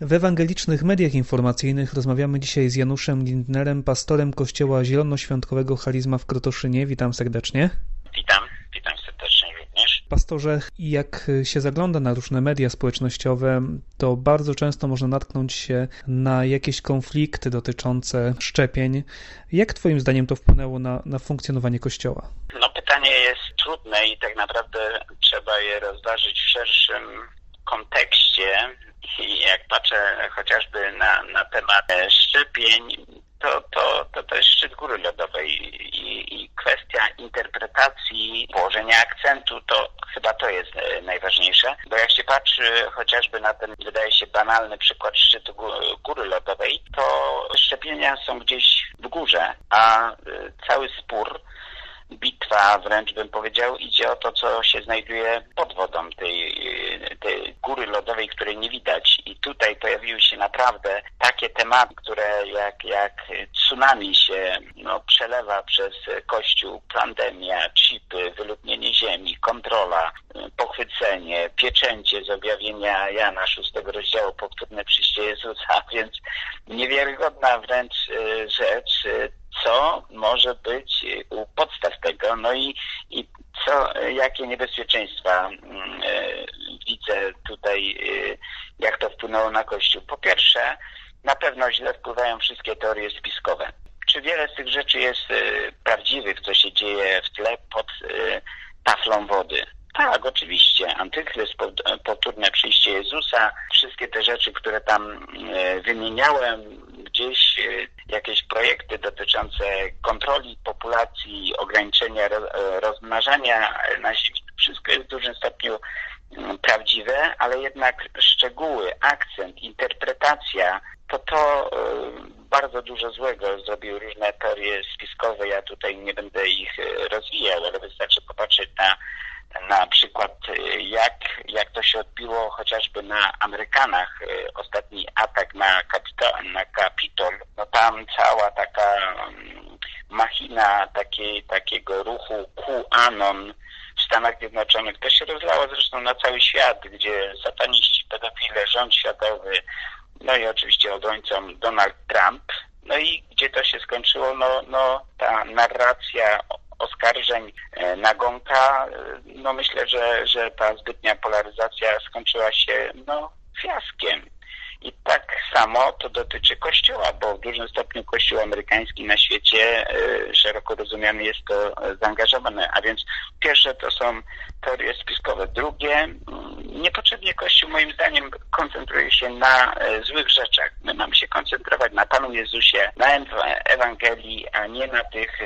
W ewangelicznych mediach informacyjnych rozmawiamy dzisiaj z Januszem Lindnerem, pastorem Kościoła Zielonoświątkowego Charizma w Krotoszynie. Witam serdecznie. Witam, witam serdecznie również. Pastorze, jak się zagląda na różne media społecznościowe, to bardzo często można natknąć się na jakieś konflikty dotyczące szczepień. Jak Twoim zdaniem to wpłynęło na, na funkcjonowanie Kościoła? No pytanie jest trudne i tak naprawdę trzeba je rozważyć w szerszym kontekście. I jak patrzę chociażby na, na temat szczepień, to, to, to, to jest szczyt góry lodowej i, i kwestia interpretacji, położenia akcentu, to chyba to jest najważniejsze, bo jak się patrzy chociażby na ten, wydaje się, banalny przykład szczytu góry lodowej, to szczepienia są gdzieś w górze, a cały spór bitwa, wręcz bym powiedział, idzie o to, co się znajduje pod wodą tej, tej góry lodowej, której nie widać. I tutaj pojawiły się naprawdę takie tematy, które jak, jak tsunami się no, przelewa przez Kościół, pandemia, chipy, wyludnienie ziemi, kontrola, pochwycenie, pieczęcie z objawienia Jana szóstego rozdziału, powtórne przyjście Jezusa, więc niewiarygodna wręcz rzecz, co może być u no i, i co, jakie niebezpieczeństwa widzę tutaj, jak to wpłynęło na Kościół. Po pierwsze, na pewno źle wpływają wszystkie teorie spiskowe. Czy wiele z tych rzeczy jest prawdziwych, co się dzieje w tle pod taflą wody? Tak, oczywiście. Antychryst, powtórne przyjście Jezusa, wszystkie te rzeczy, które tam wymieniałem, gdzieś jakieś projekty dotyczące kontroli populacji, ograniczenia rozmnażania na ziemi. Wszystko jest w dużym stopniu prawdziwe, ale jednak szczegóły, akcent, interpretacja, to to bardzo dużo złego zrobiły różne teorie spiskowe. Ja tutaj nie będę ich rozwijał, ale wystarczy popatrzeć na na przykład jak, jak to się odbiło chociażby na Amerykanach, ostatni atak na, Kapitol, na Kapitol, no tam cała taka machina takiej, takiego ruchu QAnon w Stanach Zjednoczonych, to się rozlało zresztą na cały świat, gdzie sataniści, pedofile, rząd światowy, no i oczywiście obrońcą Donald Trump, no i gdzie to się skończyło, no, no ta narracja oskarżeń nagonka, no myślę, że, że ta zbytnia polaryzacja skończyła się no, fiaskiem. Samo to dotyczy Kościoła, bo w dużym stopniu Kościół amerykański na świecie szeroko rozumiany jest to zaangażowany. A więc pierwsze to są teorie spiskowe. Drugie, niepotrzebnie Kościół moim zdaniem koncentruje się na złych rzeczach. My mamy się koncentrować na Panu Jezusie, na Ewangelii, a nie na tych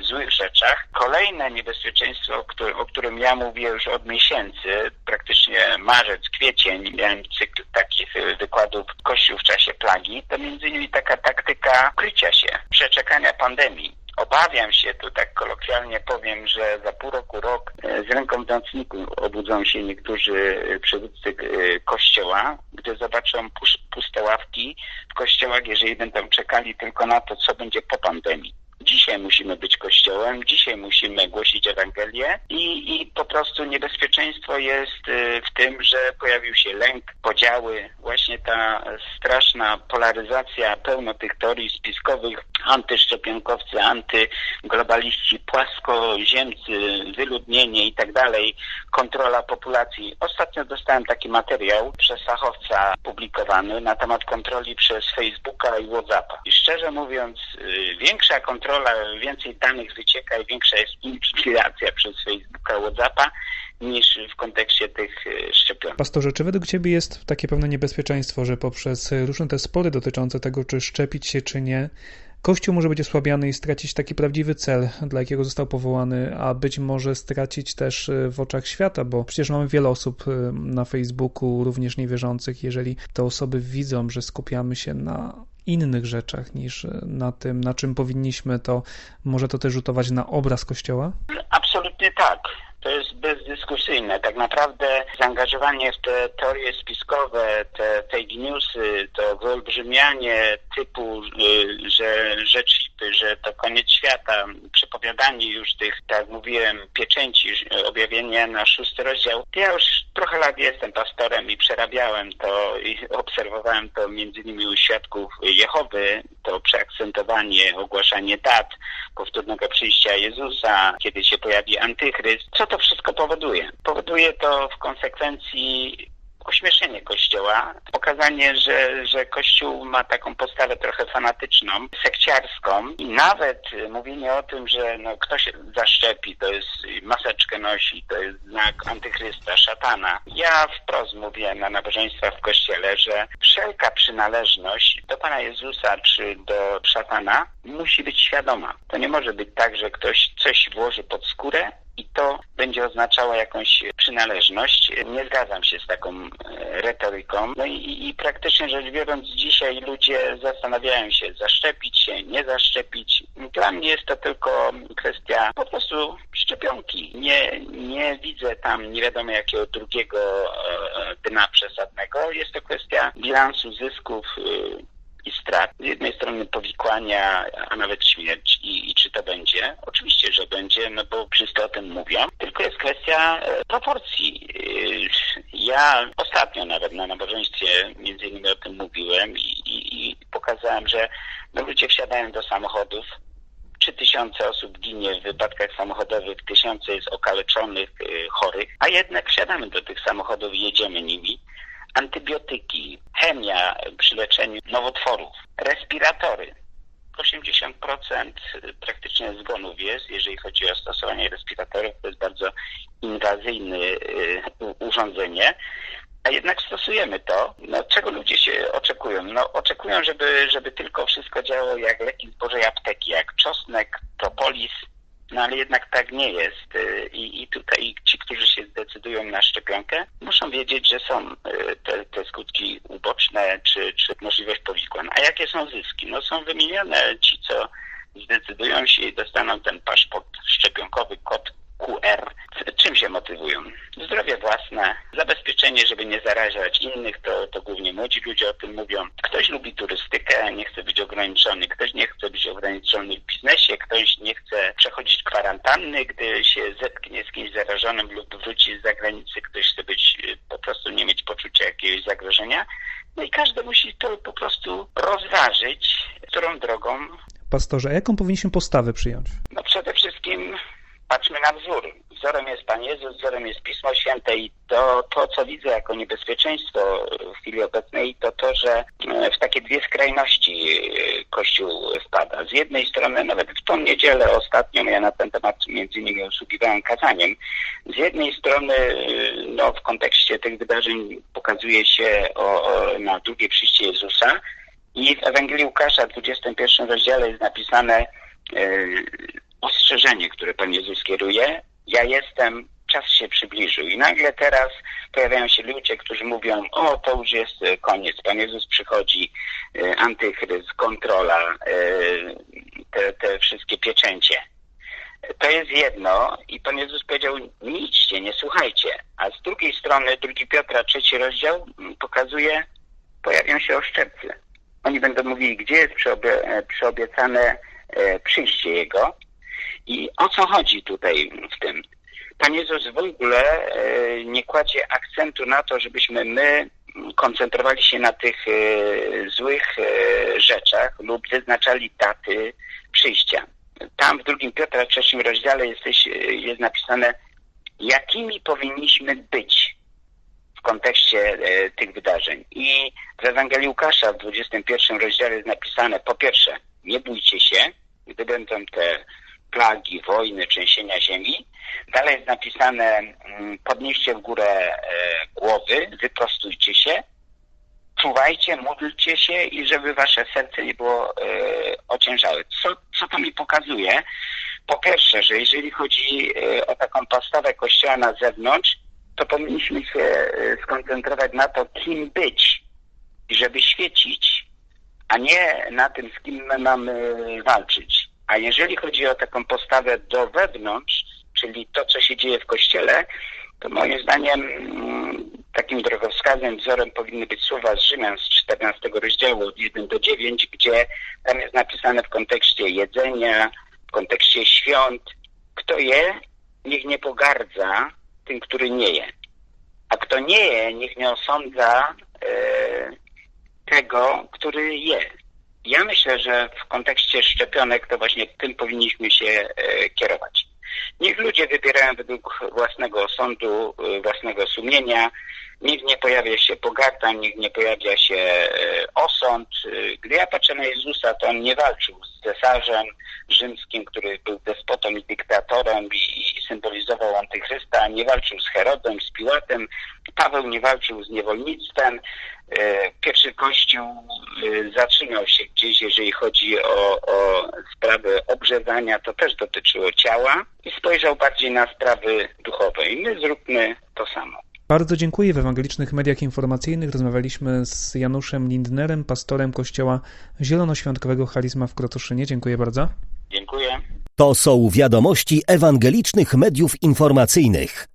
złych rzeczach. Kolejne niebezpieczeństwo, o którym ja mówię już od miesięcy, praktycznie marzec, kwiecień, miałem cykl takich wykładów Kościół w czasie plagi, to między innymi taka taktyka krycia się, przeczekania pandemii. Obawiam się, tu tak kolokwialnie powiem, że za pół roku, rok z ręką w nocniku obudzą się niektórzy przywódcy kościoła, gdy zobaczą puste ławki w kościołach, jeżeli będą czekali tylko na to, co będzie po pandemii. Dzisiaj musimy być Kościołem, dzisiaj musimy głosić Ewangelię i, i po prostu niebezpieczeństwo jest w tym, że pojawił się lęk, podziały, właśnie ta straszna polaryzacja, pełno tych teorii spiskowych, antyszczepionkowcy, antyglobaliści, płaskoziemcy, wyludnienie i tak dalej, kontrola populacji. Ostatnio dostałem taki materiał przez fachowca publikowany na temat kontroli przez Facebooka i Whatsappa. I szczerze mówiąc, większa kontrola, więcej danych wycieka i większa jest inwigilacja przez Facebooka, Whatsappa niż w kontekście tych szczepionek. Pastorze, czy według Ciebie jest takie pewne niebezpieczeństwo, że poprzez różne te spory dotyczące tego, czy szczepić się, czy nie, Kościół może być osłabiany i stracić taki prawdziwy cel, dla jakiego został powołany, a być może stracić też w oczach świata, bo przecież mamy wiele osób na Facebooku, również niewierzących. Jeżeli te osoby widzą, że skupiamy się na innych rzeczach niż na tym, na czym powinniśmy, to może to też rzutować na obraz Kościoła? Absolutnie tak. To jest bezdyskusyjne. Tak naprawdę zaangażowanie w te teorie spiskowe, te fake newsy, to wyolbrzymianie typu, że, że chipy, że to koniec świata, przepowiadanie już tych, tak jak mówiłem, pieczęci, objawienia na szósty rozdział. Ja już trochę lat jestem pastorem i przerabiałem to i obserwowałem to między innymi u świadków Jehowy, to przeakcentowanie, ogłaszanie dat powtórnego przyjścia Jezusa, kiedy się pojawi antychryst. Co to wszystko powoduje? Powoduje to w konsekwencji ośmieszenie Kościoła, pokazanie, że, że Kościół ma taką postawę trochę fanatyczną, sekciarską i nawet mówienie o tym, że no, ktoś zaszczepi, to jest maseczkę nosi, to jest znak antychrysta, szatana. Ja wprost mówię na nabożeństwach w Kościele, że wszelka przynależność do Pana Jezusa czy do szatana musi być świadoma. To nie może być tak, że ktoś coś włoży pod skórę i to będzie oznaczało jakąś przynależność. Nie zgadzam się z taką e, retoryką. No i, i praktycznie rzecz biorąc, dzisiaj ludzie zastanawiają się, zaszczepić się, nie zaszczepić. Dla mnie jest to tylko kwestia po prostu szczepionki. Nie, nie widzę tam nie wiadomo jakiego drugiego e, dna przesadnego. Jest to kwestia bilansu zysków e, i strat. Z jednej strony powikłania, a nawet śmierć i, i, czy to będzie? Oczywiście, że będzie, no bo wszyscy o tym mówią. Tylko jest kwestia e, proporcji. E, ja ostatnio nawet na nabożeństwie między innymi o tym mówiłem i, i, i pokazałem, że no, ludzie wsiadają do samochodów, trzy tysiące osób ginie w wypadkach samochodowych, tysiące jest okaleczonych, e, chorych, a jednak wsiadamy do tych samochodów i jedziemy nimi antybiotyki, chemia przy leczeniu nowotworów, respiratory. 80% praktycznie zgonów jest, jeżeli chodzi o stosowanie respiratorów. To jest bardzo inwazyjne y, urządzenie. A jednak stosujemy to. No, czego ludzie się oczekują? No, oczekują, żeby, żeby tylko wszystko działało jak leki z Bożej apteki, jak czosnek, propolis, no ale jednak tak nie jest y, I, i tutaj ci, którzy zdecydują na szczepionkę, muszą wiedzieć, że są y, te, te skutki uboczne czy, czy możliwość powikłań. A jakie są zyski? No są wymienione ci, co zdecydują się i dostaną ten paszport szczepionkowy, kod QR. Czym się motywują? Zdrowie własne, zabezpieczenie, żeby nie zarażać innych, to, to głównie młodzi ludzie o tym mówią. Ktoś lubi turystykę, nie chce być ograniczony, ktoś nie chce być ograniczony w biznesie, ktoś nie chce przechodzić kwarantanny, gdy się zetknie z kimś zarażonym lub wróci z zagranicy, ktoś chce być po prostu nie mieć poczucia jakiegoś zagrożenia. No i każdy musi to po prostu rozważyć, którą drogą. Pastorze, a jaką powinniśmy postawę przyjąć? No przede wszystkim patrzmy na wzór. Wzorem jest Pan Jezus, wzorem jest Pismo Święte i to, to, co widzę jako niebezpieczeństwo w chwili obecnej, to to, że e, w takie dwie skrajności e, Kościół wpada. Z jednej strony, nawet w tą niedzielę ostatnią, ja na ten temat między innymi usługiwałem kazaniem, z jednej strony e, no, w kontekście tych wydarzeń pokazuje się o, o, na drugie przyjście Jezusa i w Ewangelii Łukasza w 21 rozdziale jest napisane ostrzeżenie, które Pan Jezus kieruje. Ja jestem, czas się przybliżył. I nagle teraz pojawiają się ludzie, którzy mówią, o, to już jest e, koniec. Pan Jezus przychodzi, e, antychryst, kontrola, e, te, te wszystkie pieczęcie. To jest jedno i Pan Jezus powiedział, nie idźcie, nie słuchajcie. A z drugiej strony, drugi Piotra, trzeci rozdział pokazuje, pojawią się oszczepcy. Oni będą mówili, gdzie jest przyobiecane przyjście Jego. I o co chodzi tutaj w tym? Pan Jezus w ogóle e, nie kładzie akcentu na to, żebyśmy my koncentrowali się na tych e, złych e, rzeczach lub wyznaczali daty przyjścia. Tam w drugim Piotra, trzecim rozdziale jesteś, jest napisane, jakimi powinniśmy być w kontekście tych wydarzeń. I w Ewangelii Łukasza w 21 rozdziale jest napisane, po pierwsze, nie bójcie się, gdy będą te plagi, wojny, trzęsienia ziemi. Dalej jest napisane, mm, podnieście w górę e, głowy, wyprostujcie się, czuwajcie, módlcie się i żeby wasze serce nie było e, ociężałe. Co, co to mi pokazuje? Po pierwsze, że jeżeli chodzi e, o taką postawę Kościoła na zewnątrz, to powinniśmy się skoncentrować na to, kim być i żeby świecić, a nie na tym, z kim my mamy walczyć. A jeżeli chodzi o taką postawę do wewnątrz, czyli to, co się dzieje w Kościele, to moim zdaniem mm, takim drogowskazem, wzorem powinny być słowa z Rzymian z 14 rozdziału od 1 do 9, gdzie tam jest napisane w kontekście jedzenia, w kontekście świąt. Kto je, niech nie pogardza tym, który nie je. A kto nie je, niech nie osądza e, tego, który je. Ja myślę, że w kontekście szczepionek to właśnie tym powinniśmy się e, kierować. Niech ludzie wybierają według własnego osądu, e, własnego sumienia. Niech nie pojawia się pogarda, niech nie pojawia się e, osąd. Gdy ja patrzę na Jezusa, to on nie walczył z cesarzem rzymskim, który był despotą i dyktatorem i symbolizował antychrysta, nie walczył z Herodem, z Piłatem. Paweł nie walczył z niewolnictwem. E, Pierwszy Kościół e, zatrzymał się gdzieś, jeżeli chodzi o, o sprawy obrzezania, to też dotyczyło ciała i spojrzał bardziej na sprawy duchowe. I my zróbmy to samo. Bardzo dziękuję. W Ewangelicznych Mediach Informacyjnych rozmawialiśmy z Januszem Lindnerem, pastorem Kościoła Zielonoświątkowego Charizma w Krotoszynie. Dziękuję bardzo. Dziękuję. To są wiadomości ewangelicznych mediów informacyjnych.